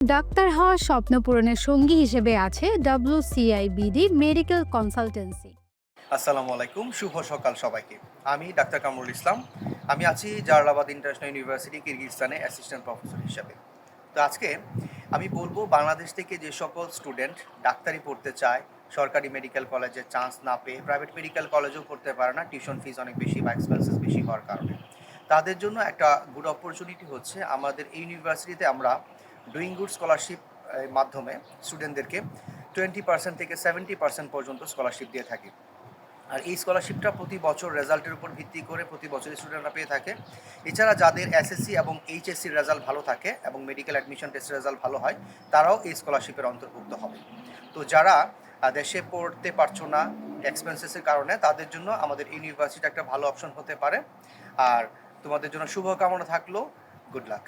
Doctor হওয়ার স্বপ্ন পূরণের সঙ্গী হিসেবে আছে ডব্লিউসিআইবিডি মেডিকেল কনসালটেন্সি আসসালামু আলাইকুম, শুভ সকাল সবাইকে। আমি ডাক্তার কামরুল ইসলাম। আমি আছি জালালাবাদ ইন্টারন্যাশনাল ইউনিভার্সিটি কিরগিজস্তানে অ্যাসিস্ট্যান্ট প্রফেসর হিসাবে। তো আজকে আমি বলব, বাংলাদেশ থেকে যে সকল স্টুডেন্ট ডাক্তারি পড়তে চায়, সরকারি মেডিকেল কলেজে চান্স না পেয়ে, প্রাইভেট মেডিকেল কলেজেও পড়তে পারে না, টিউশন ফিস অনেক বেশি বা এক্সপেন্সেস বেশি হওয়ার কারণে। তাদের জন্য একটা গুড অপরচুনিটি হচ্ছে, আমাদের ইউনিভার্সিটিতে আমরা ডুইং গুড স্কলারশিপ মাধ্যমে স্টুডেন্টদেরকে টোয়েন্টি পার্সেন্ট থেকে সেভেন্টি পার্সেন্ট পর্যন্ত স্কলারশিপ দিয়ে থাকি। আর এই স্কলারশিপটা প্রতি বছর রেজাল্টের উপর ভিত্তি করে প্রতি বছর স্টুডেন্টরা পেয়ে থাকে। এছাড়া যাদের এসএসসি এবং এইচএসসির রেজাল্ট ভালো থাকে এবং মেডিকেল অ্যাডমিশন টেস্টের রেজাল্ট ভালো হয়, তারাও এই স্কলারশিপের অন্তর্ভুক্ত হবে। তো যারা দেশে পড়তে পারছ না এক্সপেন্সেসের কারণে, তাদের জন্য আমাদের ইউনিভার্সিটি একটা ভালো অপশন হতে পারে। আর তোমাদের জন্য শুভকামনা থাকল গুড লাক